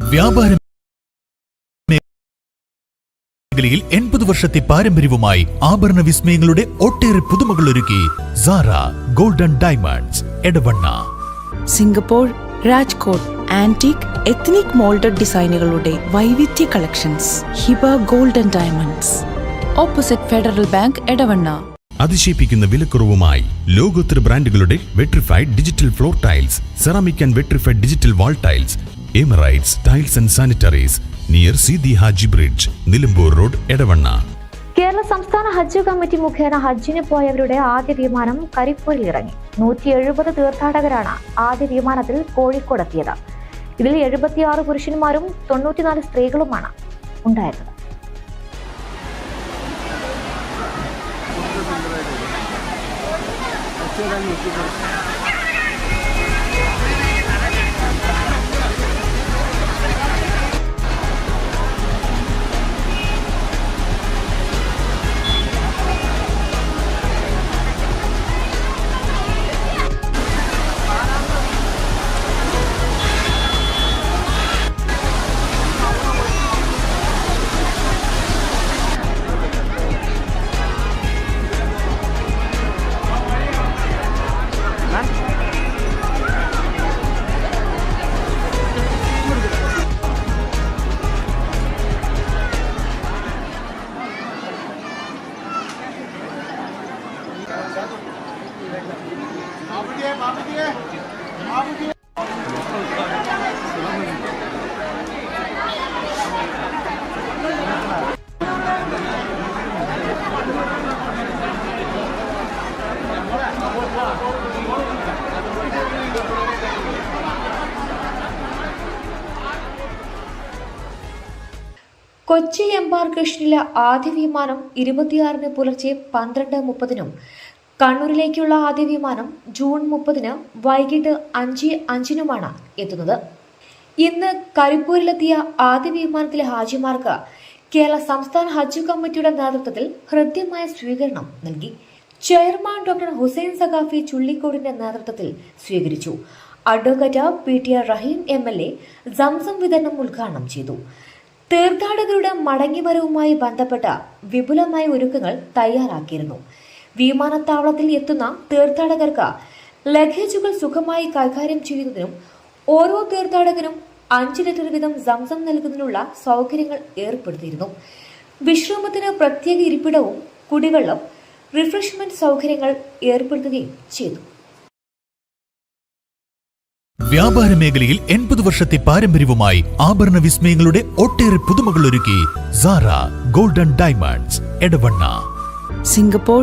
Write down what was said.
വ്യാപാര മേഖലയിൽ എൺപത് വർഷത്തെ പാരമ്പര്യവുമായി ആഭരണ വിസ്മയങ്ങളുടെ ഒട്ടേറെ പുതുമകൾ ഒരുക്കി Sara golden diamonds Edavanna. Singapore Rajkot antique ethnic moulded ഡിസൈനുകളുടെ വൈവിധ്യ collections Hiba golden diamonds. Opposite federal bank Edavanna. അതിശയിപ്പിക്കുന്ന വിലക്കുറവുമായി ലോകോത്തര ബ്രാൻഡുകളുടെ vitrified digital floor tiles ceramic and vitrified digital wall tiles Emirates tiles and sanitaries near Sidi Haji bridge Nilambur road Edavanna Kerala സംസ്ഥാന ഹജ്ജ് committee മുഖേന ഹജ്ജിന് പോയവരുടെ ആദ്യ വിമാനം കരിപ്പൂരിൽ ഇറങ്ങി. നൂറ്റി എഴുപത് തീർത്ഥാടകരാണ് ആദ്യ വിമാനത്തിൽ കോഴിക്കോടെത്തിയത് ഇതിൽ എഴുപത്തിയാറ് പുരുഷന്മാരും തൊണ്ണൂറ്റിനാല് സ്ത്രീകളുമാണ് ഉണ്ടായിരുന്നത്. കൊച്ചി എംബാർക്കേഷനിലെ ആദ്യ വിമാനം ഇരുപത്തിയാറിന് പുലർച്ചെ പന്ത്രണ്ട് മുപ്പതിനും കണ്ണൂരിലേക്കുള്ള ആദ്യ വിമാനം ജൂൺ മുപ്പതിന് വൈകിട്ട് അഞ്ച് അഞ്ചിനുമാണ് എത്തുന്നത്. ഇന്ന് കരിപ്പൂരിലെത്തിയ ആദ്യ വിമാനത്തിലെ ഹാജിമാർക്ക് കേരള സംസ്ഥാന ഹജ്ജ് കമ്മിറ്റിയുടെ നേതൃത്വത്തിൽ ഹൃദ്യമായ സ്വീകരണം നൽകി. ചെയർമാൻ ഡോക്ടർ ഹുസൈൻ സഖാഫി ചുള്ളിക്കോടിന്റെ നേതൃത്വത്തിൽ സ്വീകരിച്ചു. Advocate P T R Rahim M L A Zamzam വിതരണം ഉദ്ഘാടനം ചെയ്തു. തീർത്ഥാടകരുടെ മടങ്ങിവരവുമായി ബന്ധപ്പെട്ട വിപുലമായ ഒരുക്കങ്ങൾ തയ്യാറാക്കിയിരുന്നു. വിമാനത്താവളത്തിൽ എത്തുന്ന തീർത്ഥാടകർക്ക് ലഗേജുകൾ സുഖമായി കൈകാര്യം ചെയ്യുന്നതിനും ഓരോ തീർത്ഥാടകനും അഞ്ച് ലിറ്റർ വീതം സംസം നൽകുന്നതിനുള്ള സൗകര്യങ്ങൾ ഏർപ്പെടുത്തിയിരുന്നു. വിശ്രമത്തിന് പ്രത്യേക ഇരിപ്പിടവും കുടിവെള്ളം റിഫ്രഷ്മെന്റ് സൗകര്യങ്ങൾ ഏർപ്പെടുത്തുകയും ചെയ്തു. വ്യാപാര മേഖലയിൽ എൺപത് വർഷത്തെ പാരമ്പര്യവുമായി ആഭരണ വിസ്മയങ്ങളുടെ ഒട്ടേറെ പുതുമകൾ ഒരുക്കി Sara golden diamonds Edavanna. Singapore